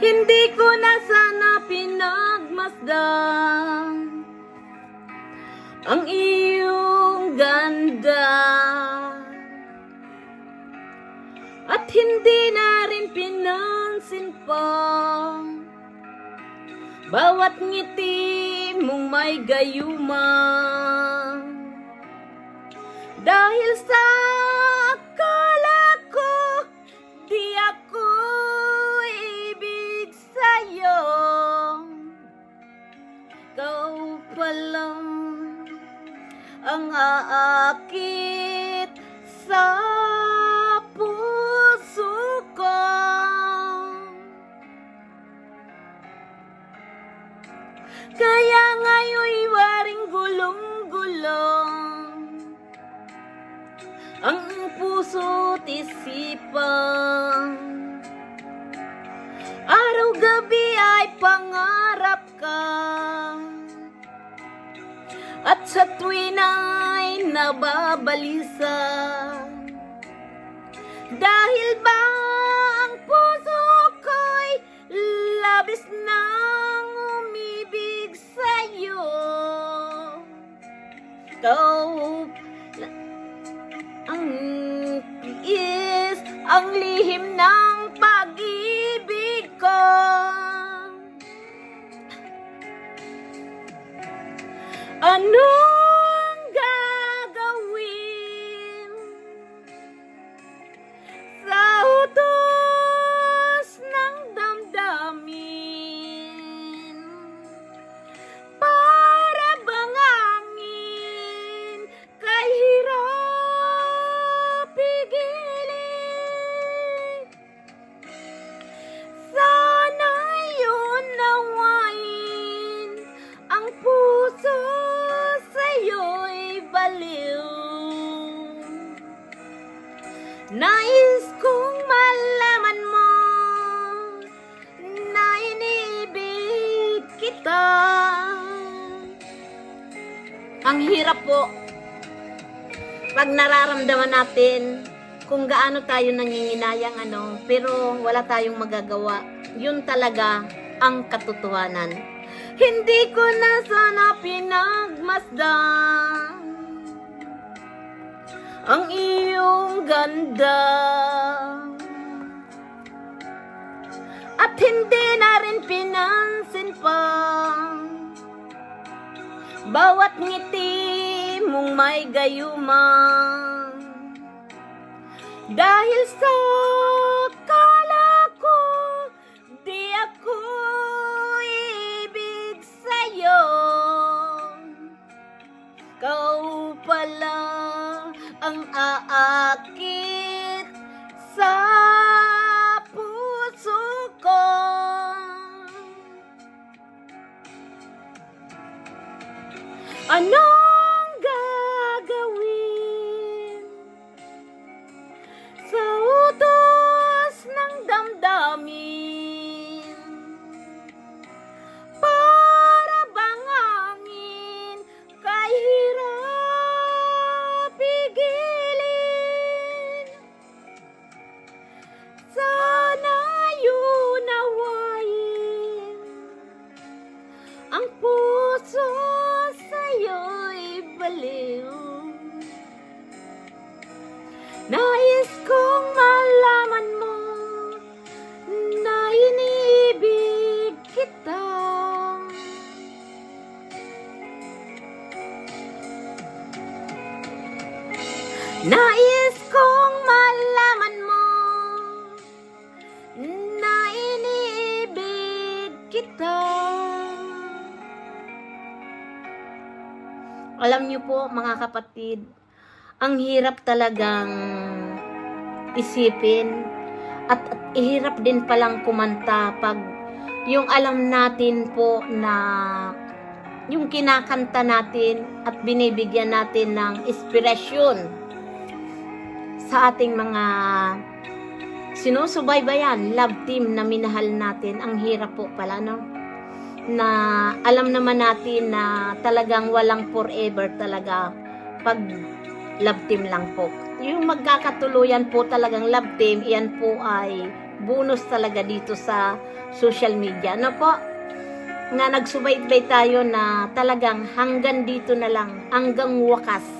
Hindi ko na sana pinagmasdan Ang iyong ganda. At hindi na rin pinansin pa Bawat ngiti mong may gayuma Dahil sa aakit sa puso ko. Kaya ngayon'y waring gulong-gulong Ang puso't isipan. Araw-gabi ay pangarap ka At sa tuwin ay nababalisa Dahil ba ang puso ko'y labis nang umibig sa'yo? Ikaw ang is ang lihim ng no pag nararamdaman natin kung gaano tayo nanginginayang ano, pero wala tayong magagawa. Yun talaga ang katotohanan. Hindi ko na sana pinagmasdan ang iyong ganda. At hindi na rin pinansin pa bawat ngiti mong may gayuma Dahil sa Ano? Nais kong malaman mo Na iniibig kita. Alam niyo po mga kapatid, ang hirap talagang isipin at, at ihirap din palang kumanta pag yung alam natin po na yung kinakanta natin at binibigyan natin ng inspirasyon sa ating mga sinusubaybayan, love team na minahal natin. Ang hirap po pala, no? Na alam naman natin na talagang walang forever talaga pag love team lang po. Yung magkakatuluyan po talagang love team, iyan po ay bonus talaga dito sa social media. Ano po? Na nagsubaybay tayo na talagang hanggang dito na lang, hanggang wakas.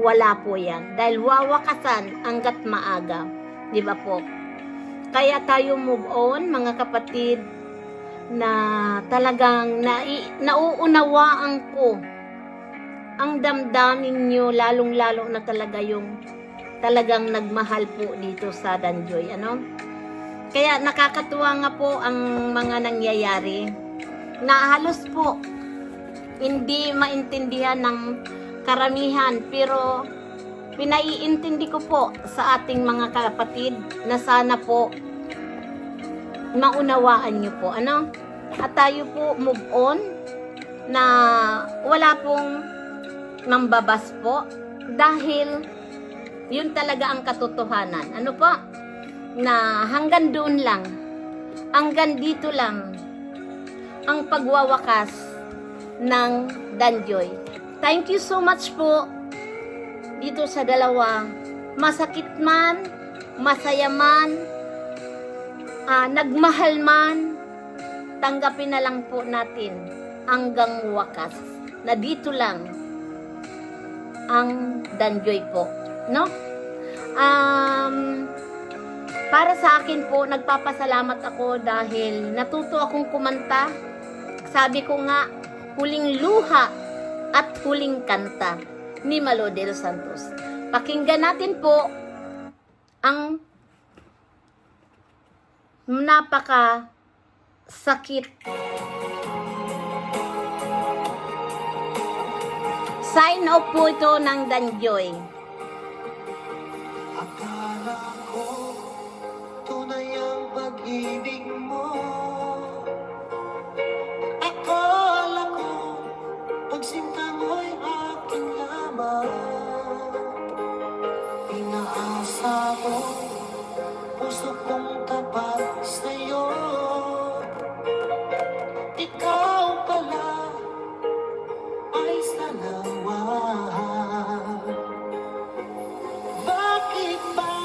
Wala po yan. Dahil wawakasan hanggat maaga. Di ba po? Kaya tayo move on, mga kapatid, na talagang nai, nauunawaan ko ang damdamin nyo, lalong-lalo na talaga yung talagang nagmahal po dito sa Danjoy, ano? Kaya nakakatuwa nga po ang mga nangyayari na halos po hindi maintindihan ng karamihan pero pinaiintindi ko po sa ating mga kapatid na sana po maunawaan nyo po, ano? At tayo po move on na wala pong mambabas po dahil yun talaga ang katotohanan. Ano po? Na hanggang doon lang, hanggang dito lang ang pagwawakas ng Danjoy. Thank you so much po dito sa dalawa. Masakit man, masaya man, ah, nagmahal man, tanggapin na lang po natin hanggang wakas na dito lang ang Danjoy po, no? Um, para sa akin po, nagpapasalamat ako dahil natuto akong kumanta. Sabi ko nga, huling luha at huling kanta ni Malo de los Santos. Pakinggan natin po ang napaka sakit. Sign off po ito ng Danjoy. Akala ko tunay ang pag-ibig mo ay salawan bakit ba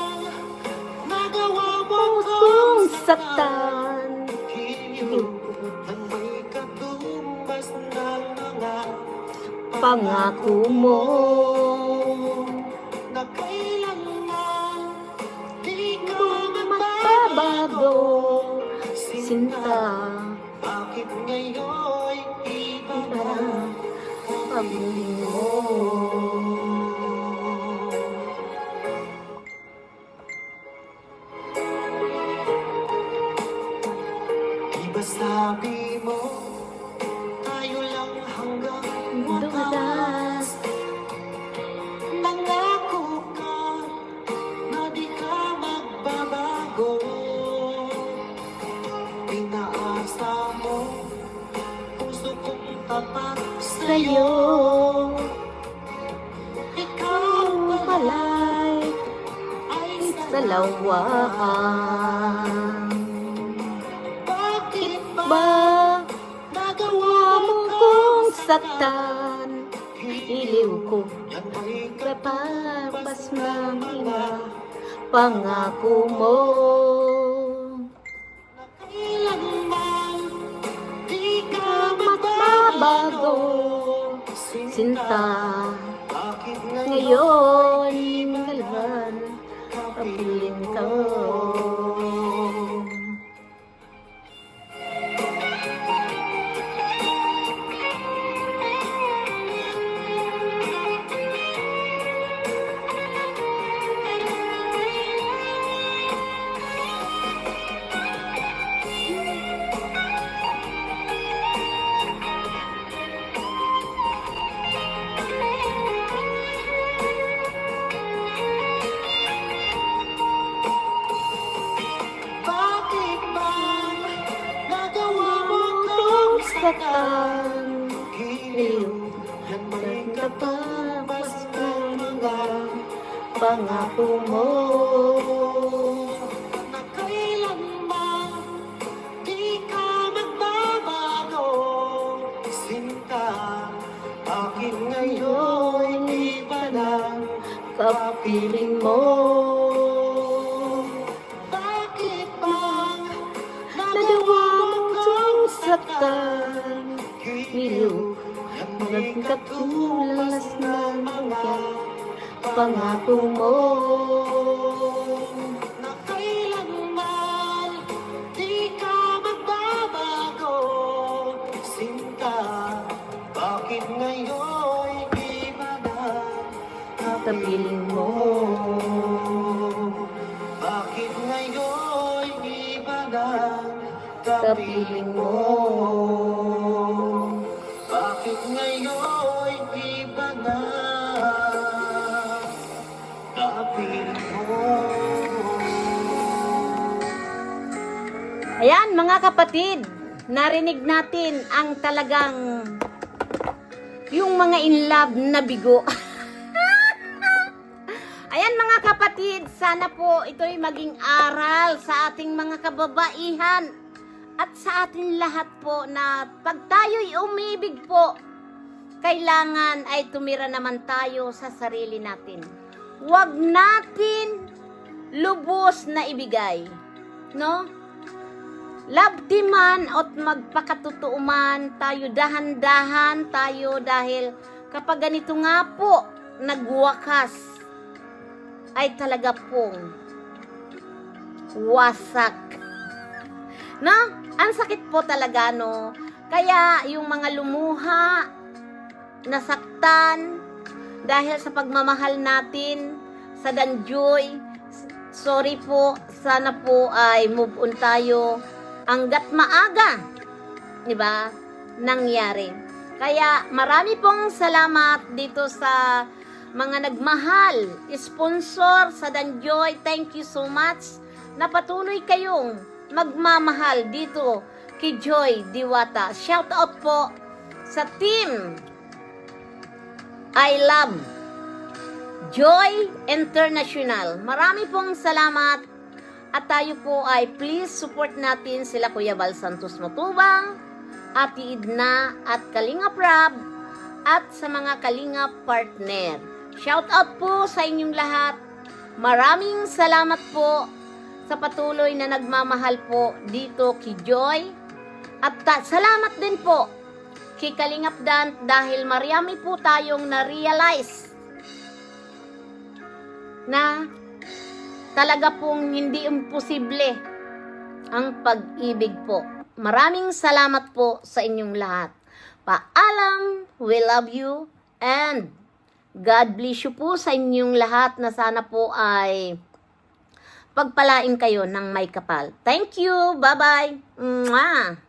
nagawa mo Pusong saktan. Pangako mo. na kailanman di ka Magbabago. Sinta. Bakit ngayon iba na Pagmuling mo. Sa lawaan. Bakit ba nagawa Mo kong saktan. Iliw ko. Kapapas ng iba. Pangako mo. Kailanman di ka Magbabago. Sinta. Ngayon, 等你 ka piling mo? Bakit ba nagawa mo kang saktan? Nilo at maging katulalas ng mga pangako mo. Ayan mga kapatid, narinig natin ang talagang yung mga in love na bigo. Ayan mga kapatid, sana po ito'y maging aral sa ating mga kababaihan at sa atin lahat po na pag tayo'y umibig po, kailangan ay tumira naman tayo sa sarili natin. Huwag natin lubos na ibigay. No? Labti man at magpakatotoo man tayo dahan-dahan tayo dahil kapag ganito nga po nagwakas ay talaga pong wasak. No? Ang sakit po talaga no. Kaya yung mga lumuha, nasaktan dahil sa pagmamahal natin sa Danjoy, sorry po, sana po ay move on tayo hanggat maaga, 'di ba? Nangyari. Kaya marami pong salamat dito sa mga nagmahal, sponsor sa Danjoy. Thank you so much na patuloy kayong magmamahal dito kay Joy Diwata. Shout out po sa team I love Joy International. Marami pong salamat at tayo po ay please support natin sila Kuya Bal Santos Matubang, Ate Idna at Kalinga Prab at sa mga Kalinga partner. Shout out po sa inyong lahat. Maraming salamat po sa patuloy na nagmamahal po dito kay Joy. At ta- salamat din po kay Kalingap Dan dahil marami po tayong na-realize na talaga pong hindi imposible ang pag-ibig po. Maraming salamat po sa inyong lahat. Paalam, we love you, and God bless you po sa inyong lahat na sana po ay pagpalain kayo ng may kapal. Thank you. Bye-bye. Mwah!